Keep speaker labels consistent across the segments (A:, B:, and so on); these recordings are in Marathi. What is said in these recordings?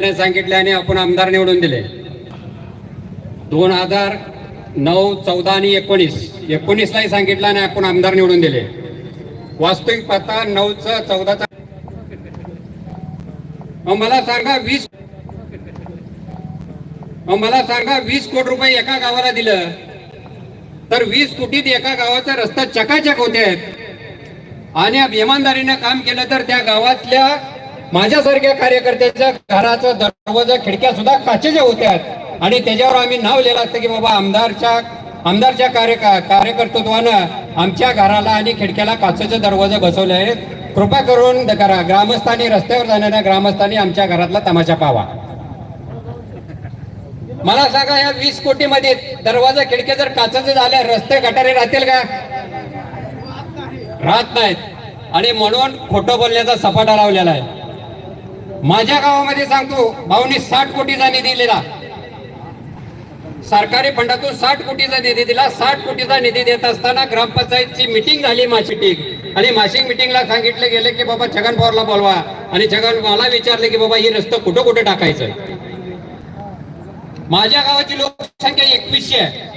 A: सांगितले आणि आपण आमदार निवडून दिले. दोन हजार नऊ चौदा आणि एकोणीस. एकोणीसलाही सांगितलं आणि आपण आमदार निवडून दिले. वास्तविक पाहता नऊचं चौदाचा. मला सांगा वीस मला सांगा वीस कोटी रुपये एका गावाला दिलं तर वीस कोटीत एका गावाचा रस्ता चकाचक होते. आणि इमानदारीनं काम केलं तर त्या गावातल्या माझ्यासारख्या कार्यकर्त्याच्या घराचा दरवाजा खिडक्या सुद्धा काचेच्या होत्या. आणि त्याच्यावर आम्ही नाव लिहिलं असतं की बाबा आमदारच्या आमदारच्या कार्य कार्यकर्तृत्वानं आमच्या घराला आणि खिडक्याला काचेचे दरवाजे बसवले आहेत कृपा करून करा ग्रामस्थांनी रस्त्यावर जाणाऱ्या ग्रामस्थांनी आमच्या घरातला तमाशा पावा. मला सांगा या वीस कोटी मध्ये दरवाजा खिडक्या जर काचाचे झाल्या रस्ते गटारे राहतील का? राहत नाहीत. आणि म्हणून खोटं बोलण्याचा सपाटा लावलेला आहे. माझ्या गावामध्ये सांगतो भाऊनी साठ कोटीचा निधी दिला सरकारी फंडातून साठ कोटीचा निधी दिला. साठ कोटीचा निधी देत असताना ग्रामपंचायतची मिटिंग झाली माशिटिंग आणि माशिंग मिटिंगला सांगितले गेले की बाबा छगन पवारला बोलवा. आणि छगन मला विचारले की बाबा ही रस्त कुठं कुठं टाकायचं? माझ्या गावाची लोकसंख्या एकवीसशे आहे.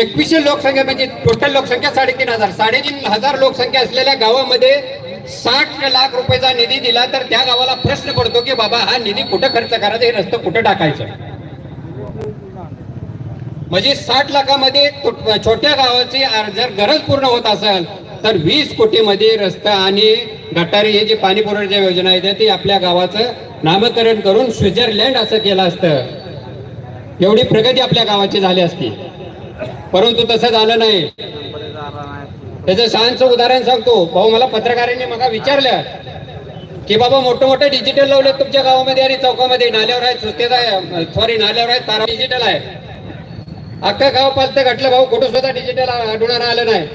A: एकवीसशे लोकसंख्या म्हणजे टोटल लोकसंख्या साडेतीन हजार. साडेतीन हजार लोकसंख्या असलेल्या गावामध्ये साठ लाख रुपयाचा निधी दिला तर त्या गावाला प्रश्न पडतो की बाबा हा निधी कुठं खर्च करायचा? हे रस्तं कुठं टाकायचं? म्हणजे साठ लाखामध्ये छोट्या गावाची जर गरज पूर्ण होत असेल तर वीस कोटीमध्ये रस्ता आणि गटारी हे जी पाणी पुरवठ्याच्या योजना आहेत ती आपल्या गावाचं नामकरण करून स्वित्झर्लंड असं केलं असतं. एवढी प्रगती आपल्या गावाची झाली असती. परंतु तसं झालं नाही. त्याचं छानचं उदाहरण सांगतो भाऊ मला पत्रकारांनी मला विचारलं की बाबा मोठं मोठं डिजिटल लावलं तुमच्या गावामध्ये आणि चौकामध्ये नाल्यावर आहेत सुस्तेत आहे सॉरी नाल्यावर आहे तारा डिजिटल आहे. अख्खा गाव पालतं घटलं भाऊ कुठं सुद्धा डिजिटल आढळून आलं नाही.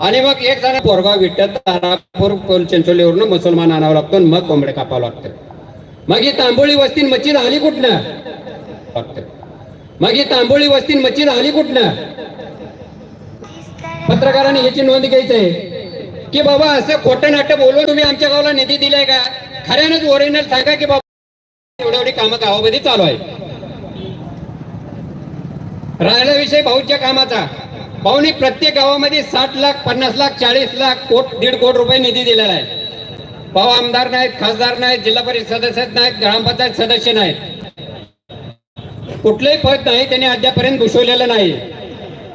A: आणि मग एक जण पोरगाव विठ्ठल तारापूर चिंचोलीवरून मुसलमान आणावं लागतो आणि मग कोंबडे कापावं लागतं. मग ही तांबोळी वस्ती मच्छी आली कुठनं? मग ही तांबोळी वस्ती मच्छी आली कुठनं? पत्रकारांनी याची नोंद घ्यायची आहे. की बाबा असं खोटं नाटक बोलून तुम्ही आमच्या गावाला निधी दिलाय का? खऱ्यानंच ओरिजिनल सांगा की बाबा एवढी एवढी कामं गावामध्ये चालू आहे राहिला विषय भाऊच्या कामाचा. भाऊनी प्रत्येक गावामध्ये साठ लाख पन्नास लाख चाळीस लाख कोट दीड कोट रुपये निधी दिलेला आहे. भाऊ आमदार नाहीत खासदार नाहीत जिल्हा परिषद सदस्य नाहीत ग्रामपंचायत सदस्य नाहीत. कुठलंही पद नाही त्यांनी अद्यापर्यंत घुसवलेलं नाही.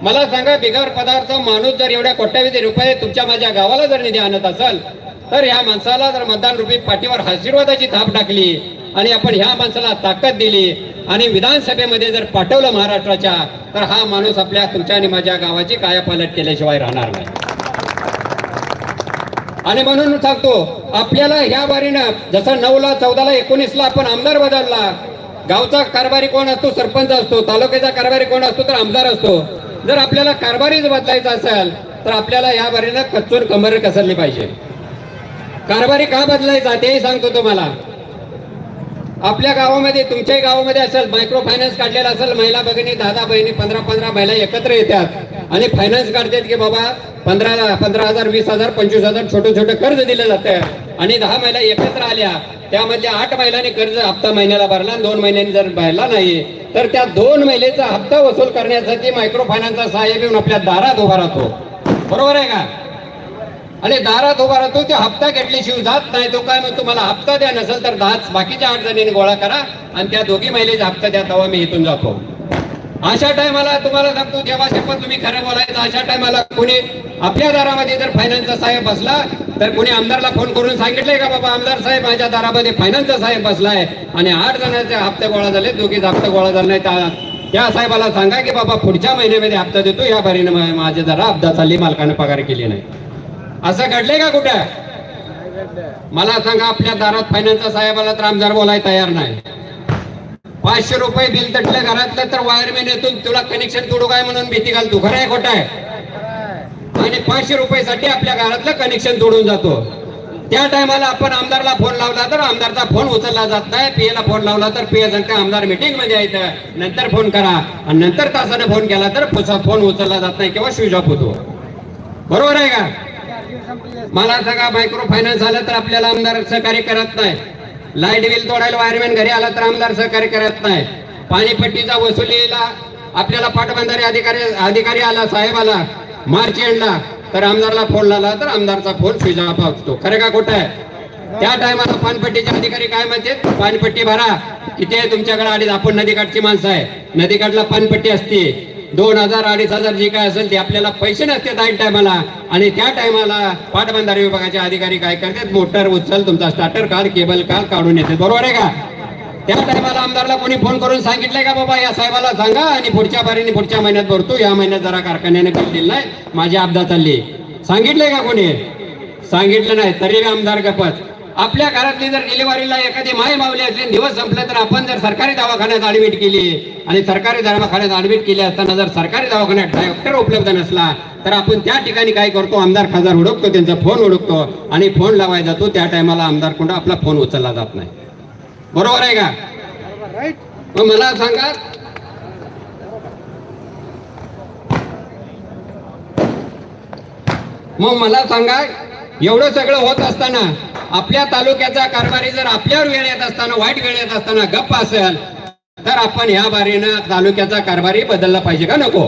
A: मला सांगा बिगर पदार्थ माणूस जर एवढ्या कोट्यावधी रुपये तुमच्या माझ्या गावाला जर निधी आणत असाल तर ह्या माणसाला जर मतदान रुपी पाठीवर आशीर्वादाची थाप टाकली आणि आपण ह्या माणसाला ताकद दिली आणि विधानसभेमध्ये जर पाठवलं महाराष्ट्राच्या तर हा माणूस आपल्या तुमच्या आणि माझ्या गावाची कायापालट केल्याशिवाय राहणार नाही. आणि म्हणून सांगतो आपल्याला ह्या बारीनं जसं नऊला चौदाला एकोणीसला आपण आमदार बदलला गावचा कारभारी कोण असतो? सरपंच असतो. तालुक्याचा कारभारी कोण असतो? तर आमदार असतो. जर आपल्याला कारभारीच बदलायचा असेल तर आपल्याला या बारीनं कच्चून कमर कसरली पाहिजे. कारभारी का बदलायचा तेही सांगतो तुम्हाला. आपल्या गावामध्ये तुमच्याही गावामध्ये असेल मायक्रो फायनान्स काढलेला असेल महिला भगिनी दादा बहिणी पंधरा पंधरा महिला एकत्र येतात. आणि फायनान्स काढतात की बाबा पंधरा पंधरा हजार वीस हजार पंचवीस हजार छोटं छोटं कर्ज दिलं जातं. आणि दहा महिला एकत्र आल्या त्यामधल्या आठ महिलांनी कर्ज हप्ता महिन्याला भरला आणि दोन महिन्यांनी जर भरला नाही तर त्या दोन महिलेचा हप्ता वसूल करण्यासाठी मायक्रो फायनान्सचा सहाय्य घेऊन आपल्या दारात उभा राहतो. बरोबर आहे का? आणि दारात उभा राहतो ते हप्ता घेतल्याशिवाय जात नाही. तो काय म्हणतो तुम्हाला हप्ता द्या नसेल तर दहाच बाकीच्या आठ जणींनी गोळा करा आणि त्या दोघी महिलेचा हप्ता द्या तेव्हा मी इथून जातो. अशा टायमाला तुम्हाला सांगतो जेव्हा शपथ तुम्ही खरं बोलायचं अशा टायमाला कोणी आपल्या दारामध्ये जर फायनान्सचा साहेब बसला तर कोणी आमदारला फोन करून सांगितलंय का बाबा आमदार साहेब माझ्या दारामध्ये फायनान्सचा साहेब बसलाय. आणि आठ जणांचे हप्ते गोळा झाले दोघीच हप्ते गोळा झाले नाही त्या साहेबाला सांगा की बाबा पुढच्या महिन्यामध्ये हप्ता देतो या बारीनं मा- माझे जरा हप्ता चालली मालकानं पगार केली नाही. असं घडलंय का कुठं? मला सांगा आपल्या दारात फायनान्सचा साहेबाला तर आमदार बोलायला तयार नाही. पाचशे रुपये बिल तटलं घरातलं तर वायरमॅन येतून तुला कनेक्शन तोडू काय म्हणून भीती घालतो? खरं आहे खोटं आहे? आणि पाचशे रुपयासाठी आपल्या घरातलं कनेक्शन तोडून जातो. त्या टायमाला आपण आमदारला फोन लावला तर आमदारचा फोन उचलला जात नाही. पीएला फोन लावला तर पीए सांगते आमदार मिटिंगमध्ये यायचं नंतर फोन करा. आणि नंतर तासाने फोन केला तर फोन उचलला जात नाही किंवा स्विच ऑफ होतो. बरोबर आहे का? मला सांगा मायक्रो फायनान्स झालं तर आपल्याला आमदार सहकार्य करत नाही. लाइट बिल तोडायला वायरमॅन घरी आला तर आमदार सहकार्य करत नाही. पाणीपट्टीचा वसुलीला आपल्याला पाटबंधारे अधिकारी अधिकारी आला साहेब आला मार्च एंडला तर आमदारला फोन लावला तर आमदारचा फोन स्विच ऑफ असतो खरं का कुठं आहे? त्या टायमाला पानपट्टीचे अधिकारी काय म्हणते पाणीपट्टी भरा. किती आहे तुमच्याकडे आधीच आपण नदीकाठची माणसं आहे. नदीकाठला पानपट्टी असते. दोन हजार अडीच हजार जे काय असेल ते आपल्याला पैसे नसते त्या टायमाला. आणि त्या टायमाला पाटबंधारे विभागाचे अधिकारी काय करतात? मोटर उचल तुमचा स्टार्टर कार केबल कार काढून येते बरोबर आहे का? त्या टायमाला आमदारला कोणी फोन करून सांगितलंय का बाबा? या साहेबाला सांगा आणि पुढच्या बारीने पुढच्या महिन्यात भरतो. या महिन्यात जरा कारखान्याने बिल दिलं नाही. माझी अपघात चालली. सांगितलंय का कोणी? सांगितलं नाही. तरी आमदार गपत आपल्या घरातली जर डिलिव्हरीला एखादी माय मावली असली दिवस संपले तर आपण जर सरकारी दवाखान्यात ऍडमिट केली आणि सरकारी दवाखान्यात ऍडमिट केली असताना जर सरकारी दवाखान्यात डॉक्टर उपलब्ध नसला तर आपण त्या ठिकाणी काय करतो? आमदार खासदार ओळखतो त्यांचा फोन ओळखतो आणि फोन लावायला जातो. त्या टायमाला आमदार कोणता आपला फोन उचलला जात नाही. बरोबर आहे का? मग मला सांगा मग मला सांगा एवढं सगळं होत असताना आपल्या तालुक्याचा कारभारी जर आपल्यावर वेळ येत असताना वाईट वेळ येत असताना गप्प असेल तर आपण ह्या बारीनं तालुक्याचा कारभारी बदलला पाहिजे का नको?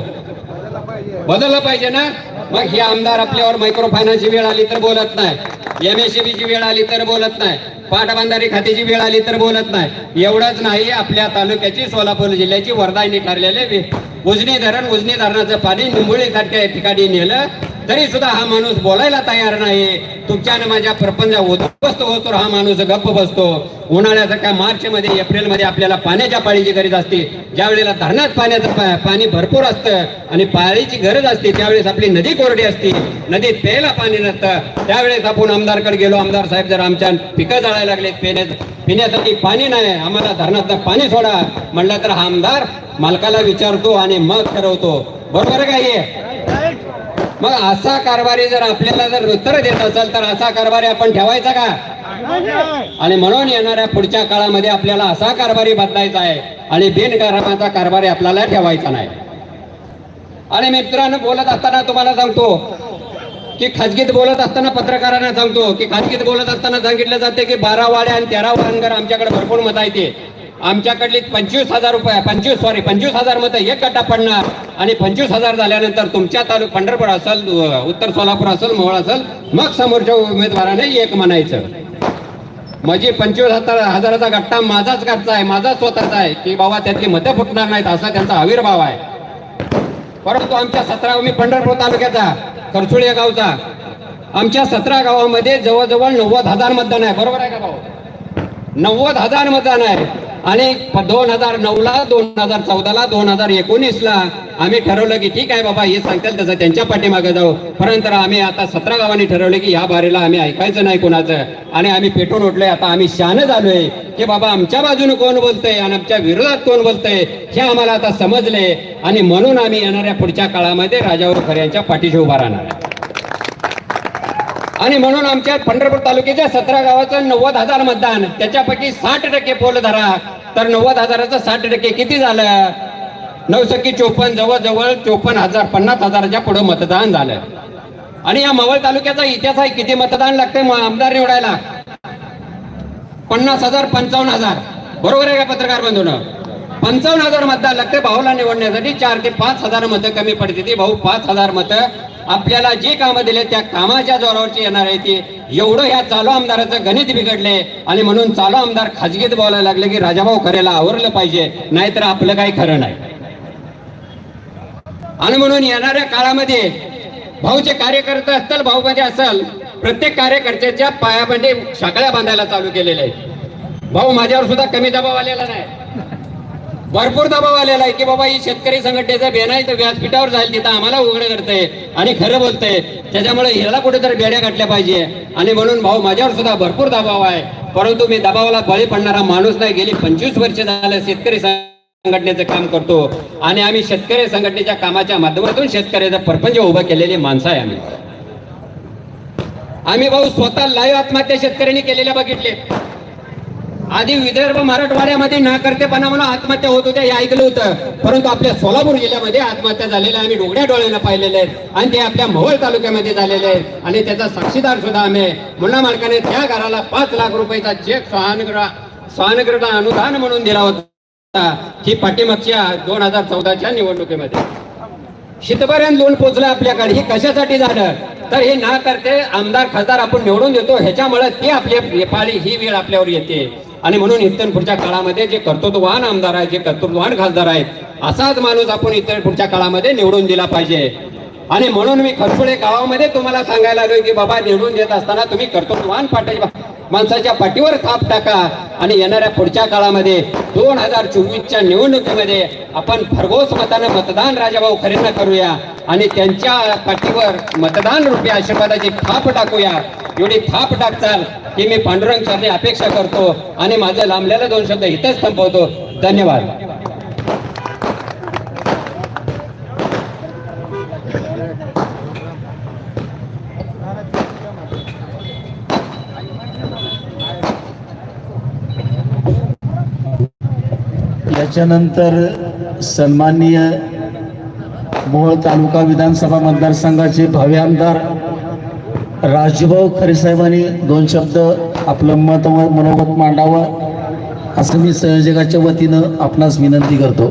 A: बदललं पाहिजे ना? मग हे आमदार आपल्यावर मायक्रो फायनान्सची वेळ आली तर बोलत नाही. एमएससीबीची वेळ आली तर बोलत नाही. पाटबंधारी खात्याची वेळ आली तर बोलत नाही. एवढंच नाही आपल्या तालुक्याची सोलापूर जिल्ह्याची वरदायनी ठरलेले उजनी धरण उजनी धरणाचं पाणी निंबोळी सारख्या ठिकाणी नेलं. तरी सुद्धा हा माणूस बोलायला तयार नाही. तुमच्यानं माझ्या प्रपंच उद्ध्वस्त होतो हा माणूस गप्प बसतो. उन्हाळ्याचा काय मार्च मध्ये एप्रिलमध्ये आपल्याला पाण्याच्या पाळीची गरज असते. ज्या वेळेला धरणात पाण्याचं पाणी भरपूर असतं आणि पाळीची गरज असते त्यावेळेस आपली नदी कोरडी असते. नदीत प्यायला पाणी नसतं. त्यावेळेस आपण आमदारकडे गेलो आमदार साहेब जर आमच्या पिकं जळायला लागले पिण्यासाठी पाणी नाही. आम्हाला धरणातलं पाणी सोडा. म्हणलं तर हा आमदार मालकाला विचारतो आणि मग ठरवतो. बरोबर आहे हे? मग असा कारभारी जर आपल्याला जर उत्तर देत असेल तर असा कारभारी आपण ठेवायचा का? आणि म्हणून येणाऱ्या पुढच्या काळामध्ये आपल्याला असा कारभारी बदलायचा आहे आणि बिनकामाचा कारभारी आपल्याला ठेवायचा नाही. आणि मित्रांनो बोलत असताना तुम्हाला सांगतो की खाजगीत बोलत असताना पत्रकारांना सांगतो की खाजगीत बोलत असताना सांगितलं जाते की बारा वाड्या आणि तेरा वाड्यांवर आमच्याकडे भरपूर मत येते आमच्याकडली पंचवीस हजार रुपये पंचवीस सॉरी पंचवीस हजार मतं एक गटा पडणार. आणि पंचवीस हजार झाल्यानंतर तुमच्या तालुक पंढरपूर असेल उत्तर सोलापूर असेल मोहोळ असेल मग समोरच्या उमेदवाराने एक म्हणायचं. म्हणजे पंचवीस हजार हजाराचा गट्टा माझाच घरचा आहे माझाच स्वतःचा आहे की बाबा त्यातली मतं फुटणार नाहीत असा त्यांचा आविर्भाव आहे. परंतु आमच्या सतरा मी पंढरपूर तालुक्याचा करसुळ या गावचा आमच्या सतरा गावामध्ये जवळजवळ नव्वद हजार मतदान आहे. बरोबर आहे का भाऊ? नव्वद हजार मतदान आहे. आणि दोन हजार नऊला दोन हजार चौदाला दोन हजार एकोणीसला आम्ही ठरवलं की ठीक आहे बाबा हे सांगतील तसं त्यांच्या पाठीमागे जाऊ परंतु आम्ही आता सतरा गावांनी ठरवलं की या बारीला आम्ही ऐकायचं नाही कोणाचं आणि आम्ही पेटून उठलोय आता आम्ही शान झालोय की बाबा आमच्या बाजूने कोण बोलतंय आणि आमच्या विरोधात कोण बोलतंय हे आम्हाला आता समजले आणि म्हणून आम्ही येणाऱ्या पुढच्या काळामध्ये राजावर खऱ्यांच्या पाठीशी उभा राहणार आहे. आणि म्हणून आमच्या पंढरपूर तालुक्याच्या सतरा गावाचं नव्वद हजार मतदान त्याच्यापैकी साठ टक्के पोल धरा. तर नव्वद हजाराचं साठ टक्के किती झालं? नऊ चोपन्न जवळजवळ चोपन्न हजार पन्नास हजाराच्या पुढे मतदान झालं. आणि या मवळ तालुक्याचा इतिहास आहे किती मतदान लागते आमदार निवडायला? पन्नास हजार पंचावन्न हजार. बरोबर आहे का पत्रकार बंधून? पंचावन्न हजार मतदान लागते भाऊला निवडण्यासाठी. चार ते पाच हजार मतं कमी पडते ती भाऊ पाच हजार मतं आपल्याला जी कामं दिले त्या कामाच्या जोरावरची येणार आहे ती. एवढं ह्या चालू आमदाराचं गणित बिघडले. आणि म्हणून चालू आमदार खाजगीत बोलायला लागले की राजाभाऊ खरेला आवरलं पाहिजे नाहीतर आपलं काही खरं नाही. आणि म्हणून येणाऱ्या काळामध्ये भाऊचे कार्यकर्ते असतील भाऊमध्ये असल प्रत्येक कार्यकर्त्याच्या पायामध्ये शाकळ्या बांधायला चालू केलेल्या आहेत. भाऊ माझ्यावर सुद्धा कमी दबाव आलेला नाही. भरपूर दबाव आलेला आहे की बाबा ही शेतकरी संघटनेचा बेन आहे तर व्यासपीठावर जाईल तिथं आम्हाला उघड करते आणि खरं बोलतंय. त्याच्यामुळे ह्याला कुठेतरी बेड्या काढल्या पाहिजे. आणि म्हणून भाऊ माझ्यावर सुद्धा भरपूर दबाव आहे. परंतु मी दबावाला बळी पडणारा माणूस नाही. गेली पंचवीस वर्ष झालं शेतकरी संघटनेचं काम करतो. आणि आम्ही शेतकरी संघटनेच्या कामाच्या माध्यमातून शेतकऱ्याचा परपंच उभं केलेली माणसं आहे आम्ही. आम्ही भाऊ स्वतः लाईव्ह आत्महत्या शेतकऱ्यांनी केलेल्या बघितले आधी विदर्भ मराठवाड्यामध्ये ना करतेपणा म्हणून आत्महत्या होत होत्या हे ऐकलं होतं. परंतु आपल्या सोलापूर जिल्ह्यामध्ये आत्महत्या झालेल्या आम्ही डोगड्या डोळ्याला पाहिलेले आहेत आणि ते आपल्या मोहोळ तालुक्यामध्ये झालेले आहेत. आणि त्याचा साक्षीदार सुद्धा आम्ही मुन्ना मालकाने त्या घराला पाच लाख रुपयाचा चेक स्वानग्र सहानग्रह अनुदान म्हणून दिला होता. ही पाठीमागच्या दोन हजार चौदाच्या निवडणुकीमध्ये. शितपर्यंत लोन पोचलं आपल्याकडे. हे कशासाठी झालं? तर हे ना करते आमदार खासदार आपण निवडून देतो. ह्याच्यामुळे ते आपली पाळी ही वेळ आपल्यावर येते. आणि म्हणून इतर पुढच्या काळामध्ये जे कर्तृत्ववान आमदार आहेत जे कर्तृत्ववान खासदार आहेत असाच माणूस आपण इतर पुढच्या काळामध्ये निवडून दिला पाहिजे. आणि म्हणून मी खरसुडे गावामध्ये तुम्हाला सांगायला आलोय की बाबा निवडून देत असताना तुम्ही कर्तृत्ववान पाठी माणसाच्या पाठीवर थाप टाका. आणि येणाऱ्या पुढच्या काळामध्ये दोन हजार चोवीसच्या निवडणुकीमध्ये आपण भरघोस मतानं मतदान राजाभाऊ खरेंना करूया. आणि त्यांच्या पाठीवर मतदान रूपी आशीर्वादाची थाप टाकूया. एवढी थाप टाकचाल ही मी पांडुरंग सरने अपेक्षा करतो. आणि माझं लांबलेलं दोन शब्द इथंच संपवतो. धन्यवाद.
B: त्याच्यानंतर सन्माननीय मोहोळ तालुका विधानसभा मतदारसंघाचे भावी आमदार राजभाऊ खरेसाहेबांनी दोन शब्द आपलं मत व मनोगत मांडावं असं मी संयोजकाच्या वतीनं आपणास विनंती करतो.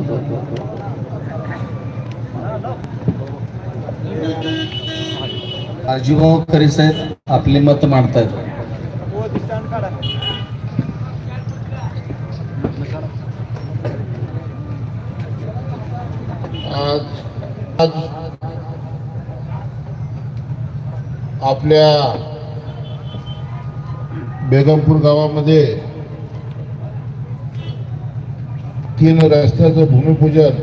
B: राजूभाऊ खरेसाहेब आपले मत मांडतात
C: आज आज आपल्या बेगमपूर गावामध्ये तीन रस्त्याचं भूमिपूजन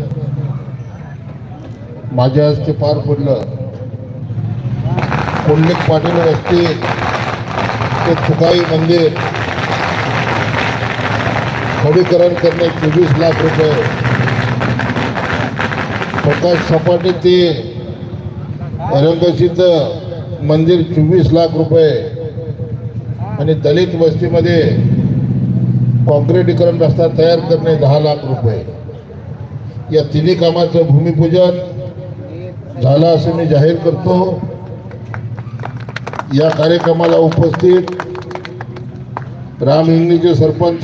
C: माझ्या हस्ते पार पडलं. कोल्हेक पाटील रस्ते ते तुकाई मंदिर खडीकरण करणे चोवीस लाख रुपये. प्रकाश सपाटे ते रंगसिद्ध मंदिर चोवीस लाख रुपये आणि दलित वस्तीमध्ये कॉन्क्रिटीकरण रस्ता तयार करणे दहा लाख रुपये. या तिन्ही कामाचं भूमिपूजन झालं असं मी जाहीर करतो. या कार्यक्रमाला उपस्थित राम हिंगणीचे सरपंच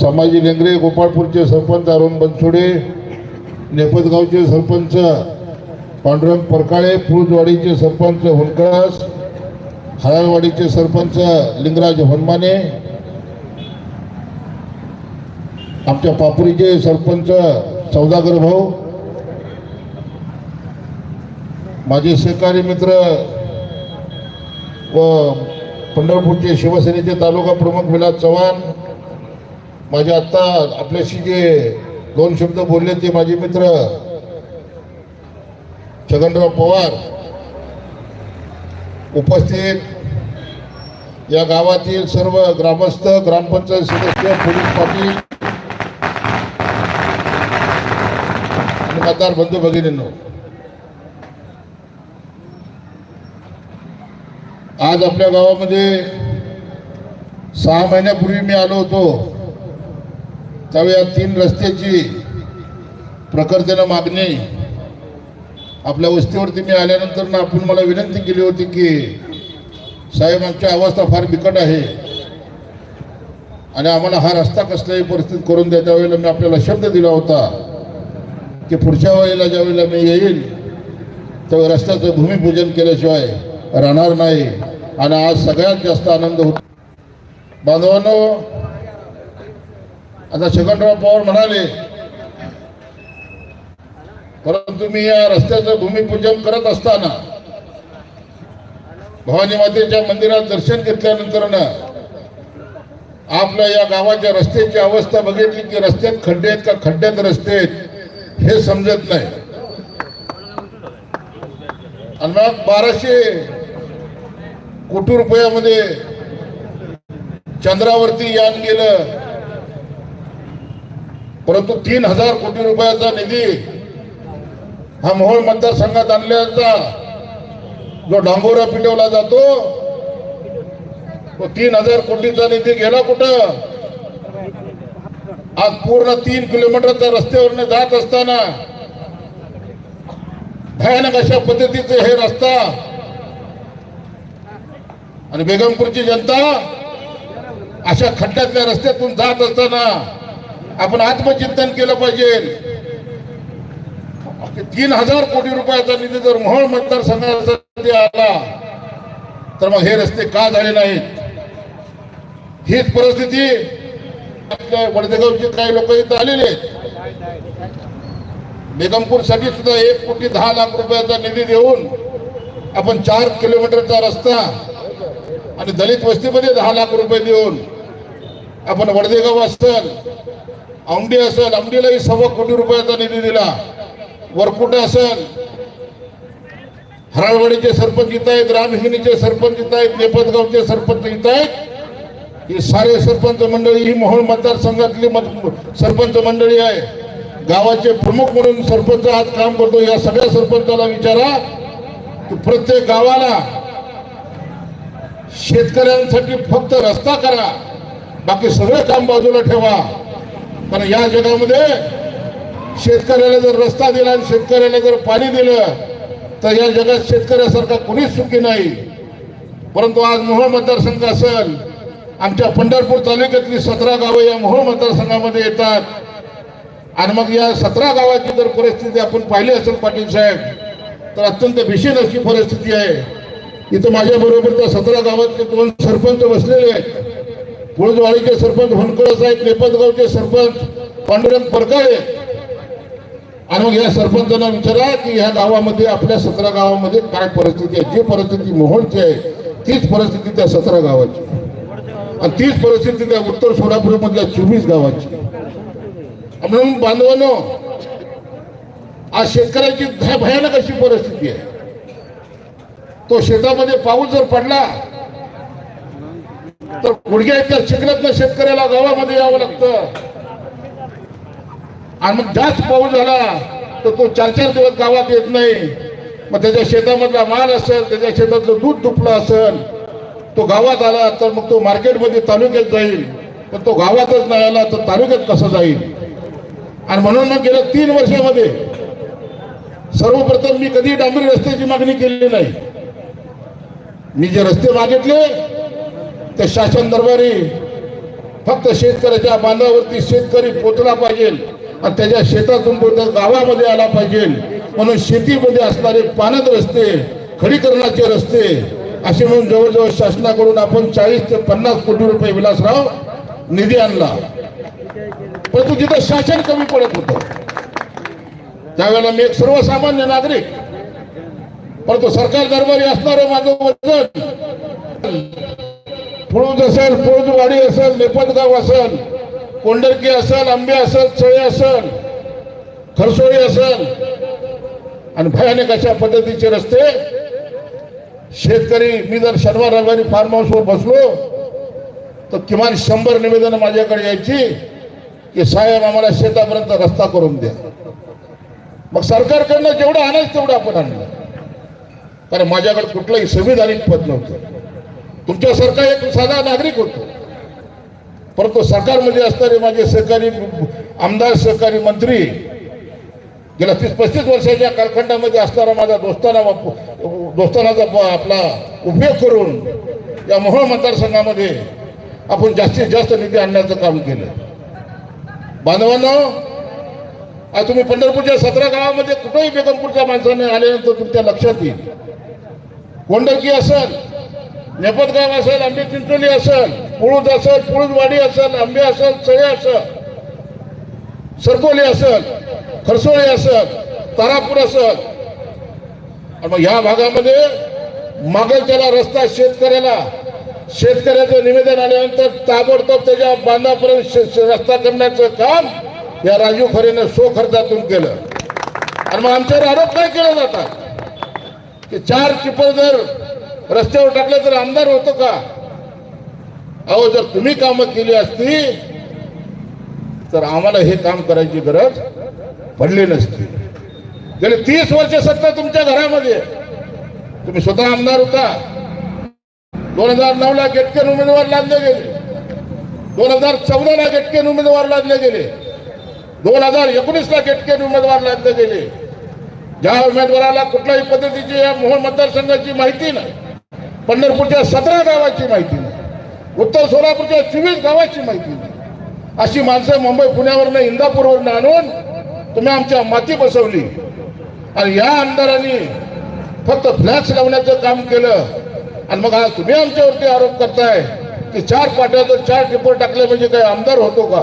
C: समाजी लेंगरे गोपाळपूरचे सरपंच अरुण बनसोडे नेपदगावचे सरपंच पांडुरंग परकाळे पुळजवाडीचे सरपंच हुनकळस हराळवाडीचे सरपंच लिंगराज हनुमाने आमच्या पापुरीचे सरपंच सौदागर भाऊ माझे सहकारी मित्र व पंढरपूरचे शिवसेनेचे तालुका प्रमुख विलास चव्हाण माझे आत्ता आपल्याशी जे दोन शब्द बोलले ते माझे मित्र छगनराव पवार उपस्थित या गावातील सर्व ग्रामस्थ ग्रामपंचायत सदस्य पोलीस पाटील आणि मतदार बंधू भगिनींनो आज आपल्या गावामध्ये सहा महिन्यापूर्वी मी आलो होतो. त्यावेळी या तीन रस्त्याची प्रकर्तीनं मागणी आपल्या वस्तीवरती मी आल्यानंतर ना आपण मला विनंती केली होती की साहेब आमची अवस्था फार बिकट आहे. आणि आम्हाला हा रस्ता कसल्याही परिस्थितीत करून द्या त्यावेळेला मी आपल्याला शब्द दिला होता की पुढच्या वेळेला ज्यावेळेला मी येईल त्यावेळी रस्त्याचं भूमिपूजन केल्याशिवाय राहणार नाही. आणि आज सगळ्यात जास्त आनंद होतो. बांधवांनो आता छगनराव पवार म्हणाले परंतु मी या रस्त्याचं भूमिपूजन करत असताना भवानी मातेच्या मंदिरात दर्शन घेतल्यानंतर आपल्या या गावाच्या रस्त्याची अवस्था बघितली की रस्त्यात खड्डे आहेत का? खड्ड्यात रस्ते आहेत हे समजत नाही. आणि मग बाराशे कोटी रुपयामध्ये चंद्रावरती यान गेलं. परंतु तीन हजार कोटी रुपयाचा निधी हा मोहोळ मतदारसंघात आणल्याचा जो डांगोरा पिटवला जातो तो तीन हजार कोटीचा निधी गेला कुठं? आज पूर्ण तीन किलोमीटरच्या रस्त्यावरनं जात असताना भयानक अशा पद्धतीचे हे रस्ता आणि बेगमपूरची जनता अशा खड्ड्यातल्या रस्त्यातून जात असताना आपण आत्मचिंतन केलं पाहिजे. तीन हजार कोटी रुपयाचा निधी जर मोहोळ मतदारसंघासाठी आला तर मग हे रस्ते का झाले नाहीत? हीच परिस्थिती आपल्या वडदेगावचे काही लोक इथं आलेले आहेत. बेगमपूरसाठी सुद्धा एक कोटी दहा लाख रुपयाचा निधी देऊन आपण चार किलोमीटरचा रस्ता आणि दलित वस्तीमध्ये दहा लाख रुपये देऊन आपण वडदेगाव असल औंडी असेल औंडीलाही सव्वा कोटी रुपयाचा निधी दिला. वरकुटे असेल? हराळवाडीचे सरपंच इथं आहेत रामहिनीचे सरपंच इथं आहेत नेपतगावचे सरपंच इथं आहेत. ही सारे सरपंच मंडळी ही मोहोळ मतदारसंघातली मत- सरपंच मंडळी आहे. गावाचे प्रमुख म्हणून सरपंच आज काम करतो. या सगळ्या सरपंचाला विचारा. की प्रत्येक गावाला शेतकऱ्यांसाठी फक्त रस्ता करा. बाकी सगळं काम बाजूला ठेवा. कारण या जगामध्ये शेतकऱ्याला जर रस्ता दिला आणि शेतकऱ्याला जर पाणी दिलं तर या जगात शेतकऱ्यासारखा कुणीच सुखी नाही. परंतु आज मोहोळ मतदारसंघ असेल आमच्या पंढरपूर तालुक्यातली सतरा गावं या मोहोळ मतदारसंघामध्ये येतात. आणि मग या सतरा गावाची जर परिस्थिती आपण पाहिली असेल पाटील साहेब तर अत्यंत भीषण अशी परिस्थिती आहे. इथं माझ्याबरोबर त्या सतरा गावातले दोन सरपंच बसलेले आहेत. कुळजवाडीचे सरपंच होनकळस साहेब नेपतगावचे सरपंच पांडुरंग परकाळे. आणि मग या सरपंचांना विचारा की या गावामध्ये आपल्या सतरा गावामध्ये काय परिस्थिती आहे? जी परिस्थिती मोहोळची आहे तीच परिस्थिती त्या सतरा गावाची. आणि तीच परिस्थिती त्या उत्तर सोलापूर मधल्या चोवीस गावाची. म्हणून बांधवानो आज शेतकऱ्याची भयानक अशी परिस्थिती आहे. तो शेतामध्ये पाऊस जर पडला तर गुडघ्या इतक्या चिखलातनं शेतकऱ्याला गावामध्ये यावं लागतं. आणि मग जास्त पाऊस झाला तर तो चार चार दिवस गावात येत नाही. मग त्याच्या शेतामधला माल असेल त्याच्या शेतातलं दूध दुपलं असेल तो गावात आला तर मग तो मार्केटमध्ये तालुक्यात जाईल. पण तो गावातच नाही आला तर तालुक्यात कसा जाईल? आणि म्हणून मग गेल्या तीन वर्षामध्ये सर्वप्रथम मी कधी डांबरी रस्त्याची मागणी केलेली नाही. मी जे रस्ते मागितले ते शासन दरबारी फक्त शेतकऱ्याच्या बांधावरती शेतकरी पोचला पाहिजे. आणि त्याच्या शेतातून तो गावामध्ये आला पाहिजे. म्हणून शेतीमध्ये असणारे पाण्यात रस्ते खडीकरणाचे रस्ते असे म्हणून जवळजवळ शासनाकडून आपण चाळीस ते पन्नास कोटी रुपये विलासराव निधी आणला. परंतु तिथं शासन कमी पडत होतं. त्यावेळेला मी एक सर्वसामान्य नागरिक परंतु सरकार दरबारी असणारं माझं वजन. फुळूज असेल फुळूजवाडी असेल नेपथगाव असेल कोंडरकी असेल आंबे असेल चळे असेल खरसोळी असेल आणि भयानक अशा पद्धतीचे रस्ते शेतकरी मी जर शनिवार रविवारी फार्म हाऊसवर बसलो तर किमान शंभर निवेदनं माझ्याकडे यायची की साहेब आम्हाला शेतापर्यंत रस्ता करून द्या. मग सरकारकडनं जेवढं आणायचं तेवढं आपण आणलं. कारण माझ्याकडे कुठलंही संविधानिक पद नव्हतं. तुमच्यासारखा एक साधा नागरिक होतो. परंतु सरकारमध्ये असणारे माझे सहकारी आमदार सहकारी मंत्री गेल्या तीस पस्तीस वर्षाच्या कालखंडामध्ये असणारा माझा दोस्ताना दोस्तानाचा आपला उपयोग करून या मोहोळ मतदारसंघामध्ये आपण जास्तीत जास्त निधी आणण्याचं काम केलं. बांधवांनो आज तुम्ही पंढरपूरच्या सतरा गावामध्ये कुठेही बेगमपूरच्या माणसाने आल्यानंतर तुमच्या लक्षात येईल. कोंडकी असेल नेपतगाव असेल आंबे चिंचोली असेल पुळूज असेल पुळूजवाडी असेल आंबे असेल चळे असेल सरकोली असेल खरसोळी असेल तारापूर असेल. आणि मग ह्या भागामध्ये मागेल त्याला रस्ता शेतकऱ्याला. शेतकऱ्याचं निवेदन आल्यानंतर ताबडतोब त्याच्या बांधापर्यंत शे- रस्ता करण्याचं काम या राजीव खरेने सो खर्चातून केलं. आणि मग आमच्यावर आरोप काय केला जातात की चार टिपर जर रस्त्यावर टाकले तर आमदार होतो का? अहो जर तुम्ही कामं केली असती तर आम्हाला हे काम करायची गरज पडली नसती. गेले तीस वर्ष सत्ता तुमच्या घरामध्ये. तुम्ही स्वतः आमदार होता. दोन हजार नऊ ला गेटकेन उमेदवार लादले गेले. दोन हजार चौदाला गेटकेन उमेदवार लादले गेले. दोन हजार एकोणीसला गेटकेन उमेदवार लादले गेले. ज्या उमेदवाराला कुठल्याही पद्धतीची या मोहन मतदारसंघाची माहिती नाही पंढरपूरच्या सतरा गावाची माहिती नाही. उत्तर सोलापूरच्या चोवीस गावाची माहिती. अशी माणसं मुंबई पुण्यावरनं इंदापूरवरनं आणून तुम्ही आमच्या माती बसवली. आणि या आमदारांनी फक्त फ्लॅक्स लावण्याचं काम केलं. आणि मग आज तुम्ही आमच्यावरती आरोप करताय की चार पाट्याचं चार टिपर टाकले म्हणजे काय आमदार होतो का?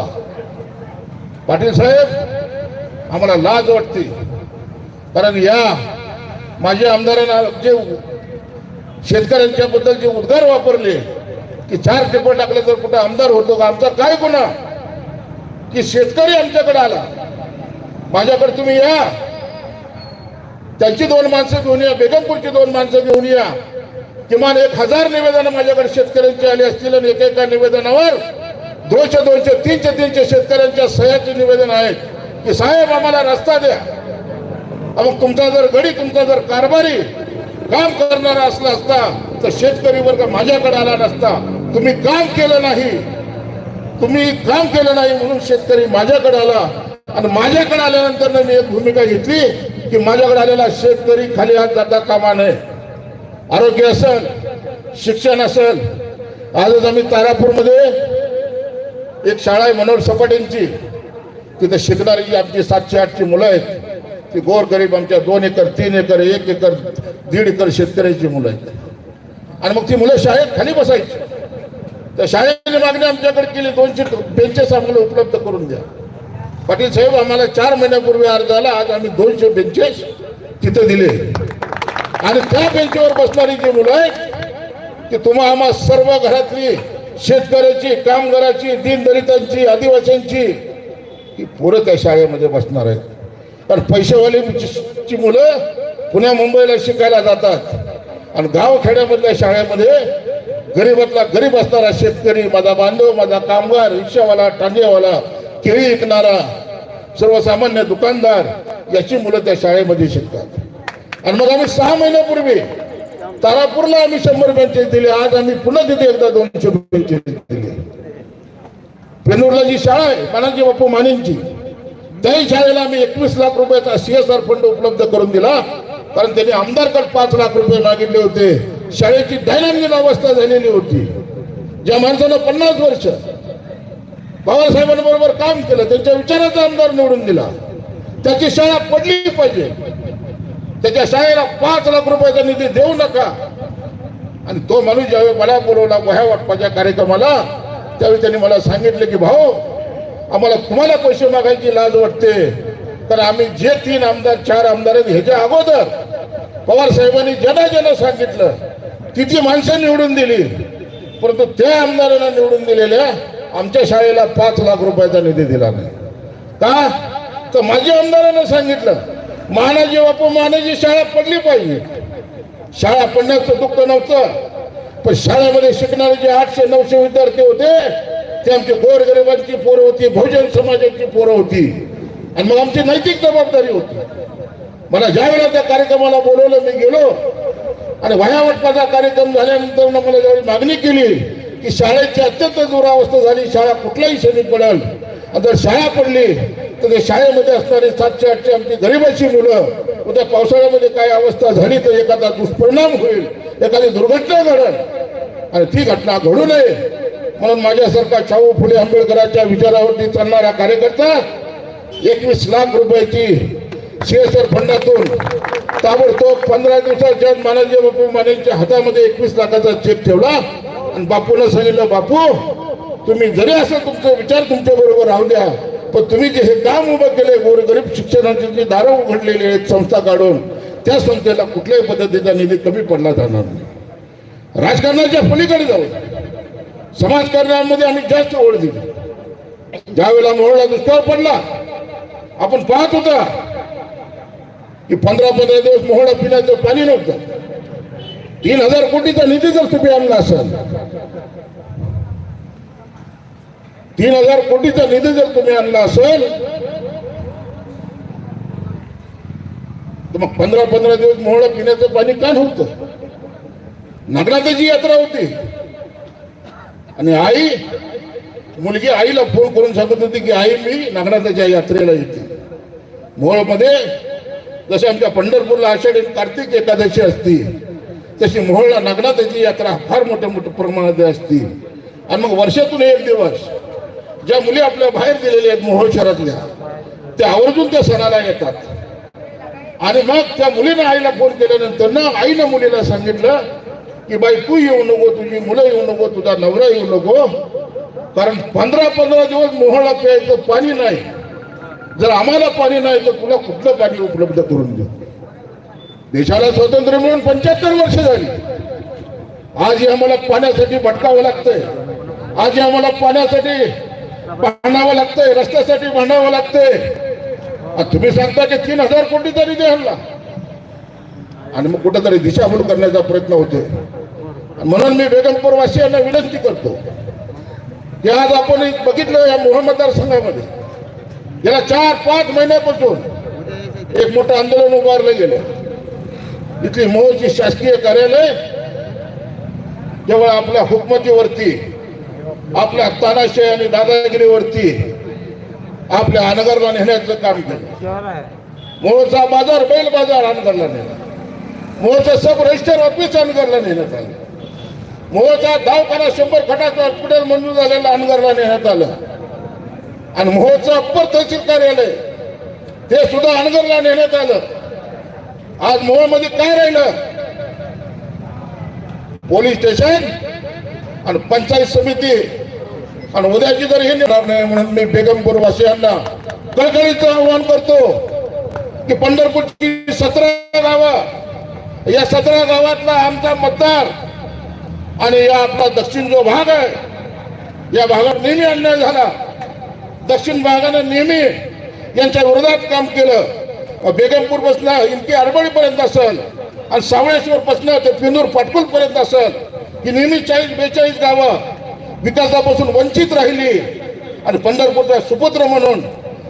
C: पाटील साहेब आम्हाला लाज वाटते. कारण या माझ्या आमदारांना जे शेतकऱ्यांच्या बद्दल जे उद्गार वापरले की चार टिपर टाकले तर कुठं आमदार होतो का आमचा काय गुन्हा? की शेतकरी आमच्याकडे आला. माझ्याकडे तुम्ही या. त्यांची दोन माणसं घेऊन या बेगमपूरची दोन माणसं घेऊन या. किमान एक हजार निवेदन माझ्याकडे शेतकऱ्यांची आली असतील आणि एकेका निवेदनावर दोनशे दोनशे तीनशे तीनशे शेतकऱ्यांच्या सह्याचे निवेदन आहेत की साहेब आम्हाला रस्ता द्या. मग तुमचा जर गडी तुमचा जर कारभारी काम करणारा असला असता तर शेतकरी वर्ग माझ्याकडे आला नसता. तुम्ही काम केलं नाही. तुम्ही काम केलं नाही म्हणून शेतकरी माझ्याकडे आला. आणि माझ्याकडे आल्यानंतर मी एक भूमिका घेतली की माझ्याकडे आलेला शेतकरी खाली हात जाता कामा नये. आरोग्य असेल शिक्षण असेल. आजच आम्ही तारापूरमध्ये एक शाळा आहे मनोहर सपाटेंची. तिथे शिकणारी जी आमची सातशे आठची मुलं आहेत ती गोरगरीब आमच्या दोन एकर तीन एकर एक एकर दीड एकर शेतकऱ्याची मुलं आहेत. आणि मग ती मुलं शाळेत खाली बसायची. तर शाळेची मागणी आमच्याकडे केली. दोनशे बेंचेस आम्हाला उपलब्ध करून द्या. पाटील साहेब आम्हाला चार महिन्यापूर्वी अर्ज आला. आज आम्ही दोनशे बेंचेस तिथे दिले. आणि त्या बेंचवर बसणारी जी मुलं आहेत की तुम्हा आम्हा सर्व घरातली शेतकऱ्याची कामगाराची दीनदलितांची आदिवासींची ही पोरं त्या शाळेमध्ये बसणार आहेत. कारण पैसेवालीची मुलं पुण्या मुंबईला शिकायला जातात. आणि गावखेड्यामधल्या शाळेमध्ये गरीबातला गरीब असणारा शेतकरी माझा बांधव माझा कामगार रिक्षावाला टांगेवाला केळी विकणारा सर्वसामान्य दुकानदार याची मुलं त्या शाळेमध्ये शिकतात. आणि मग आम्ही सहा महिन्यापूर्वी तारापूरला आम्ही शंभर बेंचेस दिले. आज आम्ही पुन्हा तिथे एकदा दोनशे बेंचेस दिले. पेनूरला जी शाळा आहे मानाजी बापू मानेंची त्याही शाळेला आम्ही एकवीस लाख रुपयाचा सीएसआर फंड उपलब्ध करून दिला. कारण त्यांनी आमदारकडे पाच लाख रुपये मागितले होते. शाळेची दैनंदिन अवस्था झालेली होती. ज्या माणसानं पन्नास वर्ष बाबासाहेबांबरोबर काम केलं त्यांच्या विचाराचा आमदार निवडून दिला. त्याची शाळा पडली पाहिजे. त्याच्या शाळेला पाच लाख रुपयाचा निधी देऊ नका. आणि तो माणूस ज्यावेळी मला बोलवला वह्या वाटपाच्या कार्यक्रमाला त्यावेळी त्यांनी मला सांगितलं की भाऊ आम्हाला तुम्हाला पैसे मागायची लाज वाटते. तर आम्ही जे तीन आमदार चार आमदार आहेत ह्याच्या अगोदर पवार साहेबांनी ज्यांना ज्यांना सांगितलं किती माणसं निवडून दिली. परंतु त्या आमदारांना निवडून दिलेल्या आमच्या शाळेला पाच लाख रुपयाचा निधी दिला नाही. का? तर माझ्या आमदारांना सांगितलं महानाजी बापू महानाजी शाळा पडली पाहिजे. शाळा पडण्याचं दुःख नव्हतं. पण शाळेमध्ये शिकणारे जे आठशे नऊशे विद्यार्थी होते ते आमची गोरगरिबांची पोरं होती बहुजन समाजाची पोरं होती. आणि मग आमची नैतिक जबाबदारी होती. मला ज्या वेळेला त्या कार्यक्रमाला बोलवलं मी गेलो आणि वयावटपाचा कार्यक्रम झाल्यानंतर मला ज्यावेळी मागणी केली की शाळेची अत्यंत दुरावस्था झाली शाळा कुठल्याही क्षणी पडेल. आणि जर शाळा पडली तर ते शाळेमध्ये असणारे सातशे आठशे आमची गरीबाची मुलं उद्या पावसाळ्यामध्ये काय अवस्था झाली तर एखादा दुष्परिणाम होईल एखादी दुर्घटना घडल. आणि ती घटना घडू नये. म्हणून माझ्यासारखा शाहू फुले आंबेडकरांच्या विचारावरती चालणारा कार्यकर्ता एकवीस लाख रुपयाची सीएसआर फंडातून ताबडतोब पंधरा दिवसात जग मानाजी बापू मानेच्या हातामध्ये एकवीस लाखाचा चेक ठेवला. आणि बापूनं सांगितलं बापू तुम्ही जरी असं तुमचा विचार तुमच्या बरोबर राहू द्या पण तुम्ही जे हे काम उभं केले गोरगरीब शिक्षणाची जी दारं उघडलेली आहेत संस्था काढून त्या संस्थेला कुठल्याही पद्धतीचा निधी कमी पडला जाणार नाही. राजकारणाच्या पलीकडे जाऊ समाजकारणामध्ये आम्ही जास्त ओढ दिली. ज्यावेळेला मोहळा दुष्काळ पडला आपण पाहत होता की पंधरा पंधरा दिवस मोहळं पिण्याचं पाणी नव्हतं. तीन हजार कोटीचा निधी जर तुम्ही आणला असेल तीन हजार कोटीचा निधी जर तुम्ही आणला असेल तर मग पंधरा पंधरा दिवस मोहळा पिण्याचं पाणी का नव्हतं? नागनाथाची यात्रा होती. आणि आई मुलगी आईला फोन करून सांगत होती की आई मी नागनाथाच्या यात्रेला येते. मोहळमध्ये जसे आमच्या पंढरपूरला आषाढी कार्तिक एकादशी असती तशी मोहळला नागनाथाची यात्रा फार मोठ्या मोठ्या प्रमाणात असती. आणि मग वर्षातून एक दिवस ज्या मुली आपल्या बाहेर गेलेल्या आहेत मोहोळ शहरातल्या त्या आवर्जून त्या सणाला येतात. आणि मग त्या मुलीनं आईला फोन केल्यानंतर ना आईनं मुलीला सांगितलं की बाई तू येऊ नको तुझी मुलं येऊ नको तुझा नवरा येऊ नको कारण पंधरा पंधरा दिवस मोहळा प्यायचं पाणी नाही. जर आम्हाला पाणी नाही तर तुला कुठलं पाणी उपलब्ध करून देऊ? देशाला स्वातंत्र्य मिळून पंच्याहत्तर वर्ष झाली. आजही आम्हाला पाण्यासाठी भटकावं लागतंय. आजही आम्हाला पाण्यासाठी भांडावं लागतंय रस्त्यासाठी भांडावं लागतंय. तुम्ही सांगता की तीन हजार कोटी तरी द्यायला आणि मग कुठेतरी दिशाभूल करण्याचा प्रयत्न होतोय. म्हणून मी बेगमपूर वासियांना विनंती करतो की आज आपण एक बघितलं या मोहम्मदार संघामध्ये. गेल्या चार पाच महिन्यापासून एक मोठं आंदोलन उभारलं गेलं. इथली मोहची शासकीय कार्यालय केवळ आपल्या हुकमतीवरती आपल्या तानाशाही आणि दादागिरीवरती आपल्या अनगरला नेण्याचं काम केलं. मोहचा बाजार बैल बाजार अनगरला नेला. मोहचं सब रजिस्टर ऑफिस अनगरला नेण्यात आलं. मोहचा दवाखाना शंभर खटाचं हॉस्पिटल मंजूर झालेलं अनगरला नेण्यात आलं. आणि मोहचं अप्पर तहसील कार्यालय ते सुद्धा अनगरला नेण्यात आलं. आज मोहमध्ये काय राहिलं? पोलीस स्टेशन आणि पंचायत समिती. आणि उद्याची जर हे निघणार नाही म्हणून मी बेगमपूर वासियांना कळकळीचं आव्हान करतो की पंढरपूरची सतरा गावं या सतरा गावातला आमचा मतदार आणि या आपला दक्षिण जो भाग आहे या भागात नेहमी अन्याय झाला. दक्षिण भागानं नेहमी यांच्या विरोधात काम केलं. बेगमपूरपासून इनकी अरबळीपर्यंत असेल आणि सावळेश्वर पासून ते पिनूर पाटकुल पर्यंत असेल ही नेहमी चाळीस बेचाळीस गावं विकासापासून वंचित राहिली. आणि पंढरपूरचा सुपुत्र म्हणून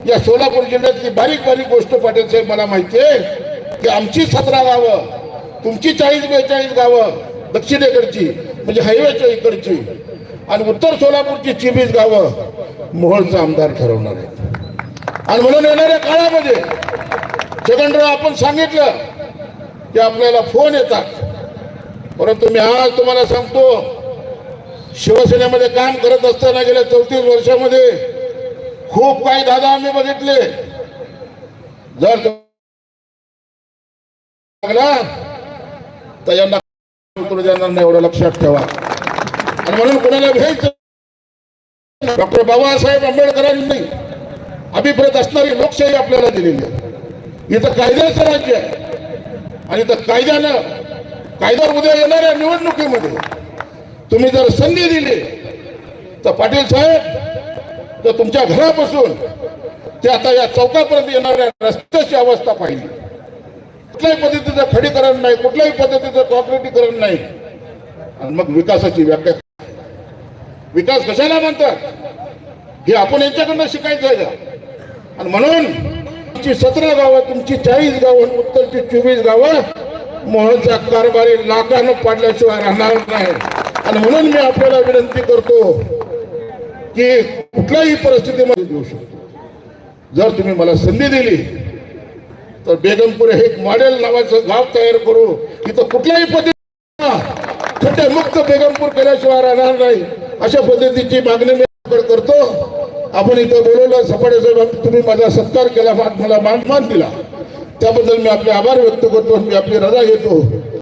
C: या सोलापूर जिल्ह्यातली बारीक बारीक गोष्ट पाटील साहेब मला माहिती आहे की आमची सतरा गावं तुमची चाळीस बेचाळीस गावं दक्षिणेकडची म्हणजे हायवेच्या इकडची. आणि उत्तर सोलापूरची चिबीस गावं मोहोळचा आमदार ठरवणार आहेत. आणि म्हणून येणाऱ्या काळामध्ये जगनराव आपण सांगितलं की आपल्याला फोन येतात. परंतु मी आज तुम्हाला सांगतो शिवसेनेमध्ये काम करत असताना गेल्या चौतीस वर्षामध्ये खूप काही दादा आम्ही बघितले. जर लागला तर यांना एवढं लक्षात ठेवा. आणि म्हणून कोणाला घ्यायचं? डॉक्टर बाबासाहेब आंबेडकरांनी अभिप्रेत असणारी लोकशाही आपल्याला दिलेली आहे. इथं कायद्याचं राज्य आहे. आणि इथं कायद्यानं कायदा उद्या येणाऱ्या निवडणुकीमध्ये तुम्ही जर संधी दिली तर पाटील साहेब तर तुमच्या घरापासून ते आता या चौकापर्यंत येणाऱ्या रस्त्याची अवस्था पाहिली. कुठल्याही पद्धतीचं खडीकरण नाही कुठल्याही पद्धतीचं कॉन्क्रिटीकरण नाही. आणि मग विकासाची व्याख्या विकास कशाला म्हणतात? हे आपण यांच्याकडनं शिकायचं आहे का? आणि म्हणून तुमची सतरा गावं तुमची चाळीस गावं उत्तरची चोवीस गावं मोहनचा कारभारी लाखानं पाडल्याशिवाय राहणार नाही आणि म्हणून मी आपल्याला विनंती करतो की कुठल्याही परिस्थितीमध्ये देऊ शकतो. जर तुम्ही मला संधी दिली तर बेगमपूर हे एक मॉडेल नावाचं गाव तयार करू इथं कुठल्याही पद्धती खड्डे मुक्त बेगमपूर केल्याशिवाय राहणार नाही. अशा पद्धतीची मागणी मी करतो. आपण इथं बोलवलं सपाटे साहेब तुम्ही माझा सत्कार केला मला मान मान दिला. त्याबद्दल मी आपले आभार व्यक्त करतो मी आपली रजा घेतो.